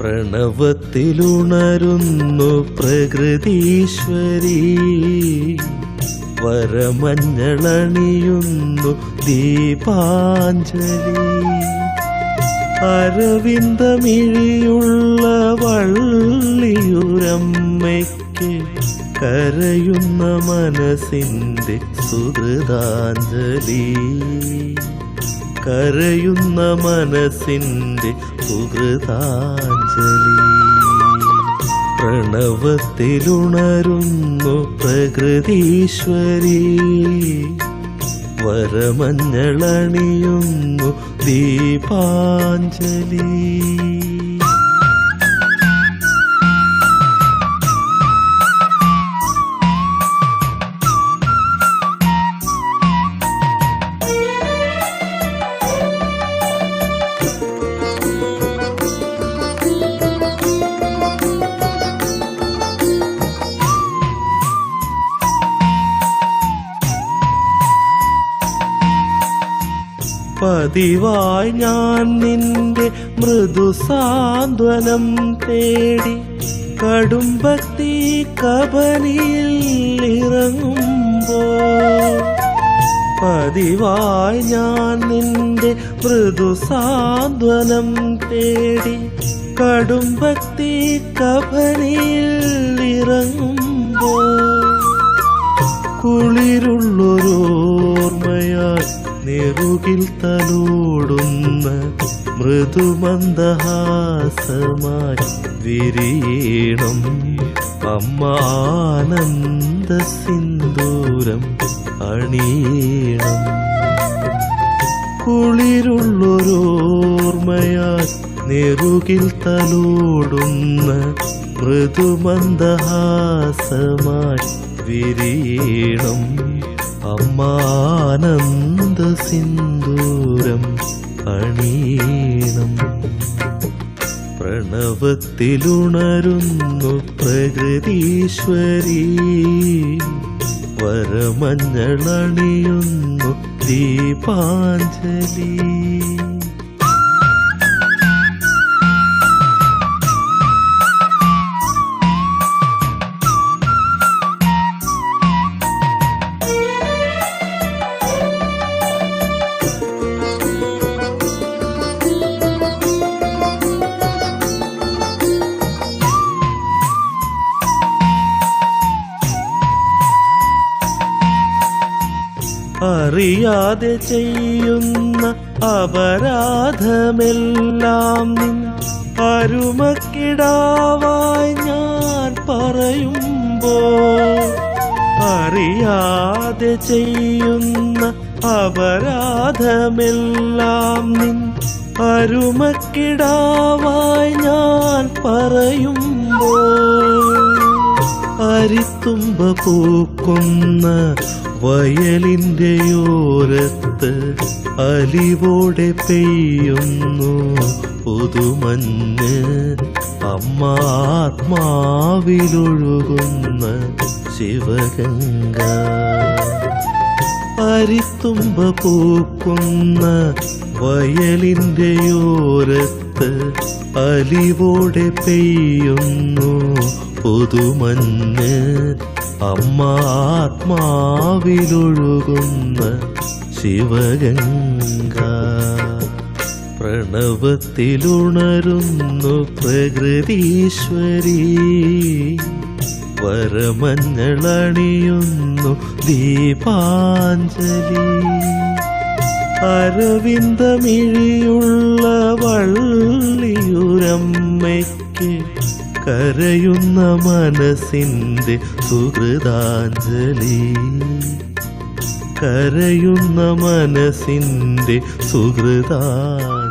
പ്രണവത്തിലുണരുന്നു പ്രകൃതീശ്വരി. വരമഞ്ഞളണിയുന്നു ദീപാഞ്ജലി. അരവിന്ദമിഴിയുള്ള വള്ളിയുരമ്മയ്ക്ക് കരയുന്ന മനസ്സിന്റെ സുഹൃതാഞ്ജലി. കരയുന്ന മനസ്സിന്റെ സുഹൃതാഞ്ജലി പ്രണവത്തിലുണരുന്നു പ്രകൃതീശ്വരി. വരമഞ്ഞളണിയുന്നു ദീപാഞ്ജലി. പതിവായി ഞാൻ നിന്റെ മൃദു സാന്ത്വനം തേടി കടുംബത്തി കബനിയിൽ ഇറങ്ങുമ്പോ പതിവായി ഞാൻ നിന്റെ മൃദു സാന്ത്വനം തേടി കടുംബത്തി കബനിയിൽ ഇറങ്ങുമ്പോ കുളിരുള്ളൊരോർമ്മയാൽ നെറുകിൽ തലോടുന്ന മൃദുമന്ദഹാസമായി വിരീണം അമ്മാനന്ദ സിന്ദൂരം അണീണം കുളിരുള്ളൊരോർമ്മയാൽ നെറുകിൽ തലോടുന്ന മൃദുമന്ദഹാസമായി വിരീണം അമ്മാനന്ദ സിന്ദൂരം അണീണം. പ്രണവത്തിലുണരുന്നു പ്രകൃതീശ്വരി. വരമഞ്ഞളണിയുന്നു ദീപാഞ്ജലി. അറിയാതെ ചെയ്യുന്ന അപരാധമെല്ലാം നിൻ അരുമക്കിടാവായി ഞാൻ പറയുമ്പോ അറിയാതെ ചെയ്യുന്ന അപരാധമെല്ലാം നിൻ അരുമക്കിടാവായി ഞാൻ പറയുമ്പോ അരിത്തുമ്പ പൂക്കുന്ന വയലിന്റെ ഓരത്ത് അലിവോടെ പെയ്യുന്നു പുതുമഞ്ഞ്. അമ്മാത്മാവിലൊഴുകുന്ന ശിവഗംഗ. അരിത്തുമ്പ പൂക്കുന്ന വയലിന്റെ അലിവോടെ പെയ്യുന്നു. പുതുമഞ്ഞ് അമ്മ ആത്മാവിലൊഴുകുന്ന ശിവഗംഗ. പ്രണവത്തിലുണരുന്നു പ്രകൃതീശ്വരി. വരമഞ്ഞളണിയുന്നു ദീപാഞ്ജലി. അരവിന്ദമിഴിയുള്ള വള്ളിയുരമ്മയ്ക്ക് കരയുന്ന മനസ്സിന്റെ സുഹൃതാഞ്ജലി. കരയുന്ന മനസ്സിന്റെ സുഹൃതാഞ്ജലി